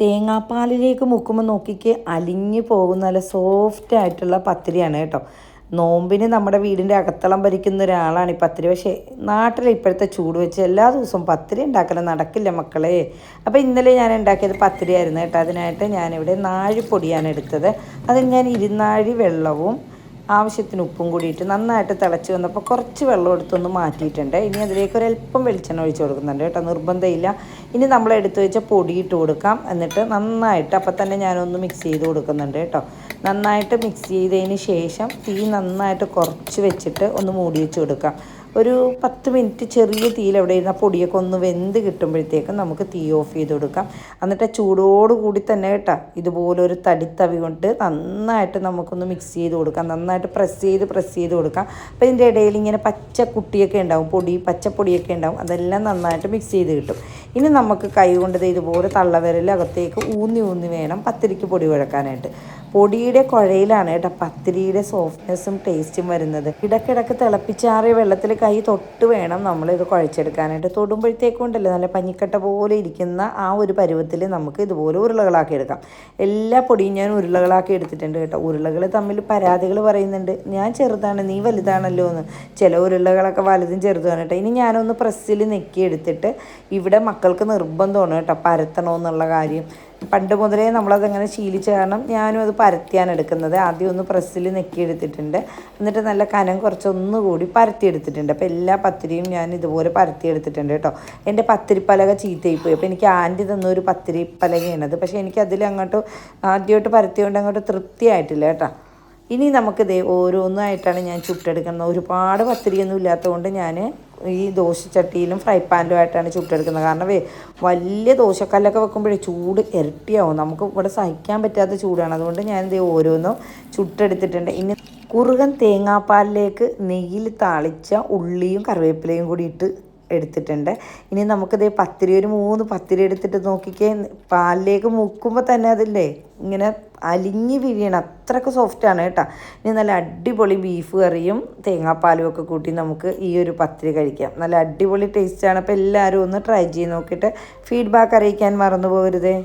തേങ്ങാപ്പാലിലേക്ക് മുക്കുമ്പോൾ നോക്കിക്ക് അലിഞ്ഞു പോകുന്ന നല്ല സോഫ്റ്റ് ആയിട്ടുള്ള പത്തിരിയാണ് കേട്ടോ. നോമ്പിന് നമ്മുടെ വീടിന്റെ അകത്തളം ഭരിക്കുന്ന ഒരാളാണ് ഈ പത്തിരി. പക്ഷേ നാട്ടിൽ ഇപ്പോഴത്തെ ചൂട് വെച്ച് എല്ലാ ദിവസവും പത്തിരി ഉണ്ടാക്കൽ നടക്കില്ല മക്കളെ. അപ്പോൾ ഇന്നലെ ഞാൻ ഉണ്ടാക്കിയത് പത്തിരി ആയിരുന്നു കേട്ടോ. അതിനായിട്ട് ഞാനിവിടെ നാഴിപ്പൊടിയാണ് എടുത്തത്. അതിൽ ഞാൻ ഇരുന്നാഴി വെള്ളവും ആവശ്യത്തിന് ഉപ്പും കൂടിയിട്ട് നന്നായിട്ട് തിളച്ച് വന്നപ്പോൾ കുറച്ച് വെള്ളം എടുത്തൊന്ന് മാറ്റിയിട്ടുണ്ട്. ഇനി അതിലേക്ക് ഒരല്പം വെളിച്ചെണ്ണ ഒഴിച്ച് കൊടുക്കുന്നുണ്ട് കേട്ടോ. നിർബന്ധമില്ല. ഇനി നമ്മൾ എടുത്തു വെച്ച പൊടി ഇട്ട് കൊടുക്കാം. എന്നിട്ട് നന്നായിട്ട് അപ്പം തന്നെ ഞാനൊന്ന് മിക്സ് ചെയ്ത് കൊടുക്കുന്നുണ്ട് കേട്ടോ. നന്നായിട്ട് മിക്സ് ചെയ്തതിന് ശേഷം തീ നന്നായിട്ട് കുറച്ച് വെച്ചിട്ട് ഒന്ന് മൂടി വെച്ച് കൊടുക്കാം. ഒരു പത്ത് മിനിറ്റ് ചെറിയ തീയിൽ എവിടെ ഇരുന്ന പൊടിയൊക്കെ ഒന്ന് വെന്ത് കിട്ടുമ്പോഴത്തേക്കും നമുക്ക് തീ ഓഫ് ചെയ്ത് കൊടുക്കാം. എന്നിട്ട് ചൂടോട് കൂടി തന്നെ കേട്ടോ ഇതുപോലെ ഒരു തടിത്തവി കൊണ്ട് നന്നായിട്ട് നമുക്കൊന്ന് മിക്സ് ചെയ്ത് കൊടുക്കാം. നന്നായിട്ട് പ്രസ് ചെയ്ത് പ്രസ് ചെയ്ത് കൊടുക്കാം. അപ്പോൾ ഇതിന്റെ ഇടയിൽ ഇങ്ങനെ പച്ച കുട്ടിയൊക്കെ ഉണ്ടാവും പൊടി പച്ചപ്പൊടിയൊക്കെ ഉണ്ടാവും. അതെല്ലാം നന്നായിട്ട് മിക്സ് ചെയ്ത് കിട്ടും. ഇനി നമുക്ക് കൈ കൊണ്ട് ദേ ഇതുപോലെ തള്ളവിരൽ അകത്തേക്ക് ഊന്നി ഊന്നി വേണം പത്തിരിക്ക് പൊടി കുഴക്കാനായിട്ട്. പൊടിയുടെ കുഴയിലാണ് കേട്ടോ പത്തിരിയുടെ സോഫ്റ്റ്നെസ്സും ടേസ്റ്റും വരുന്നത്. ഇടയ്ക്കിടയ്ക്ക് തിളപ്പിച്ചാറിയ വെള്ളത്തിൽ കൈ തൊട്ട് വേണം നമ്മൾ ഇത് കുഴച്ചെടുക്കാനായിട്ട്. തൊടുമ്പോഴത്തേക്കും ഉണ്ടല്ലോ നല്ല പഞ്ഞിക്കട്ട പോലെ ഇരിക്കുന്ന ആ ഒരു പരുവത്തിൽ നമുക്ക് ഇതുപോലെ ഉരുളകളാക്കി എടുക്കാം. എല്ലാ പൊടിയും ഞാൻ ഉരുളകളാക്കി എടുത്തിട്ടുണ്ട് കേട്ടോ. ഉരുളകൾ തമ്മിൽ പരാതികൾ പറയുന്നുണ്ട്. ഞാൻ ചെറുതാണ് നീ വലുതാണല്ലോ എന്ന്. ചില ഉരുളകളൊക്കെ വലുതും ചെറുതുമാണ് കേട്ടോ. ഇനി ഞാനൊന്ന് പ്രസ്സിൽ നെക്കി എടുത്തിട്ട് ഇവിടെ മക്കൾക്ക് നിർബന്ധമാണ് കേട്ടോ പരത്തണമെന്നുള്ള കാര്യം. പണ്ട് മുതലേ നമ്മളതങ്ങനെ ശീലിച്ച കാരണം ഞാനും അത് പരത്തിയാണ് എടുക്കുന്നത്. ആദ്യം ഒന്ന് പ്രസ്സിൽ നെക്കി എടുത്തിട്ടുണ്ട് എന്നിട്ട് നല്ല കനം കുറച്ചൊന്നുകൂടി പരത്തി എടുത്തിട്ടുണ്ട് അപ്പോൾ എല്ലാ പത്തിരിയും ഞാൻ ഇതുപോലെ പരത്തി എടുത്തിട്ടുണ്ട് കേട്ടോ. എന്റെ പത്തിരിപ്പലക ചീത്തയായി പോയി അപ്പോൾ എനിക്ക് ആന്റി തന്നൊരു ഒരു പത്തിരി പലകയാണത് പക്ഷേ എനിക്ക് അങ്ങോട്ട് ആദ്യമായിട്ട് പരത്തിയോണ്ട് അങ്ങോട്ട് തൃപ്തിയായിട്ടില്ല കേട്ടോ. ഇനി നമുക്ക് നമുക്കിത് ഓരോന്നായിട്ടാണ് ഞാൻ ചുട്ടെടുക്കുന്നത്. ഒരുപാട് പത്തിരിയൊന്നും ഇല്ലാത്തതുകൊണ്ട് ഞാൻ ഈ ദോശച്ചട്ടിയിലും ഫ്രൈ പാനിലുമായിട്ടാണ് ചുട്ടെടുക്കുന്നത്. കാരണം വലിയ ദോശക്കല്ലൊക്കെ വെക്കുമ്പോഴേ ചൂട് ഇരട്ടിയാവും. നമുക്ക് ഇവിടെ സഹിക്കാൻ പറ്റാത്ത ചൂടാണ്. അതുകൊണ്ട് ഞാൻ ഇത് ഓരോന്നും ചുട്ടെടുത്തിട്ടുണ്ട്. ഇനി കുറുകൻ തേങ്ങാപ്പാലിലേക്ക് നെയ്യിൽ താളിച്ച ഉള്ളിയും കറിവേപ്പിലയും കൂടി ഇട്ട് എടുത്തിട്ടുണ്ട്. ഇനി നമുക്കിത് പത്തിരി ഒരു മൂന്ന് പത്തിരി എടുത്തിട്ട് നോക്കിക്കേ. പാലിലേക്ക് മുക്കുമ്പോൾ തന്നെ അതില്ലേ ഇങ്ങനെ അലിഞ്ഞു വിരിയണം. അത്രയ്ക്ക് സോഫ്റ്റാണ് കേട്ടോ. ഇനി നല്ല അടിപൊളി ബീഫ് കറിയും തേങ്ങാപ്പാലും ഒക്കെ കൂട്ടി നമുക്ക് ഈ ഒരു പത്തിരി കഴിക്കാം. നല്ല അടിപൊളി ടേസ്റ്റാണ് അപ്പോൾ എല്ലാവരും ഒന്ന് ട്രൈ ചെയ്ത് നോക്കിയിട്ട് ഫീഡ്ബാക്ക് അറിയിക്കാൻ മറന്നു പോകരുതേ